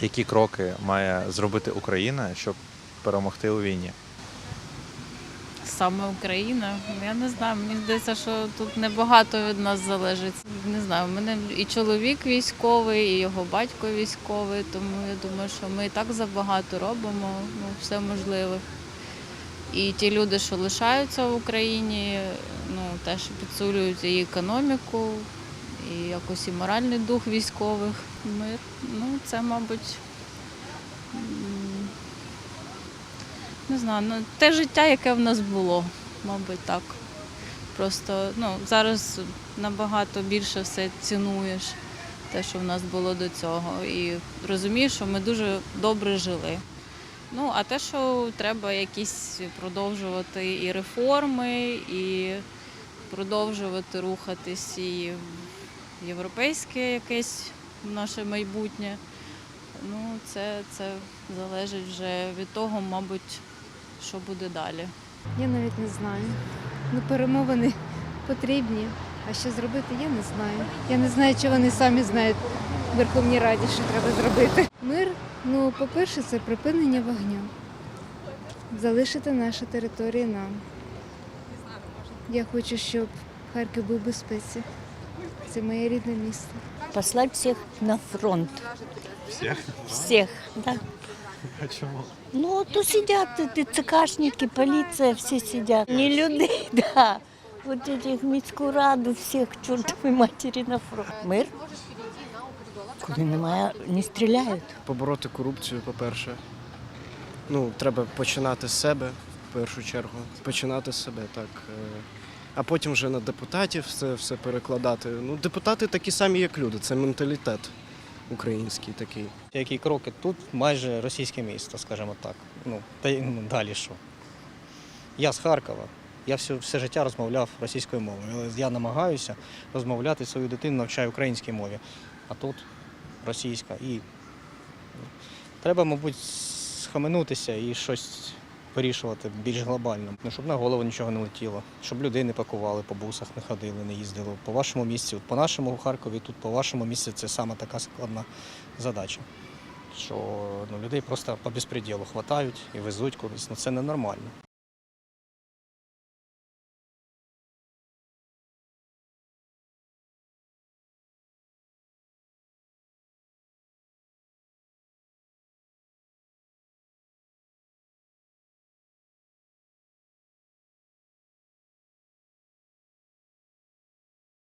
Які кроки має зробити Україна, щоб перемогти у війні? Саме Україна. Я не знаю. Мені здається, що тут небагато від нас залежить. Не знаю, у мене і чоловік військовий, і його батько військовий, тому я думаю, що ми і так забагато робимо, ну, все можливе. І ті люди, що лишаються в Україні, ну, теж підсилюють і економіку, і якось і моральний дух військових. Мир. Ну, це, мабуть, не знаю, ну, те життя, яке в нас було, мабуть, так. Просто ну, зараз набагато більше все цінуєш, те, що в нас було до цього. І розумієш, що ми дуже добре жили. Ну, а те, що треба якісь продовжувати і реформи, і продовжувати рухатись і європейське якесь наше майбутнє. Ну, це, це залежить вже від того, мабуть, що буде далі. Я навіть не знаю. Ну, перемовини потрібні. А що зробити, я не знаю. Я не знаю, чи вони самі знають в Верховній Раді, що треба зробити. Мир, ну, по-перше, це припинення вогню. Залишити наші території нам. Я хочу, щоб Харків був в безпеці. Це моє рідне місто. Послать всех на фронт. Всіх? Всех, да. А чому? Ну, то сидят эти ЦКшники, полиция, все сидят. Не людей, да. Вот этих міську раду, всіх к чортовой матері на фронт. Мир? Коли немає, не стріляють. побороти корупцію, по-перше. Ну, треба починати з себе в першу чергу. Починати з себе, так. А потім вже на депутатів все, все перекладати. Ну, депутати такі самі, як люди. Це менталітет український такий. Які кроки тут майже російське місто, скажімо так. Ну, та й ну, далі що. Я з Харкова. Я все, все життя розмовляв російською мовою. Я намагаюся розмовляти свою дитину, навчаю українській мові. А тут російська. І ну, треба, мабуть, схаменутися і щось вирішувати більш глобально. Ну, щоб на голову нічого не летіло, щоб людей не пакували, по бусах не ходили, не їздили. По вашому місці, по нашому Харкові, тут по вашому місці це саме така складна задача. Що ну, людей просто по безпреділу хватають і везуть кудись. Ну це ненормально.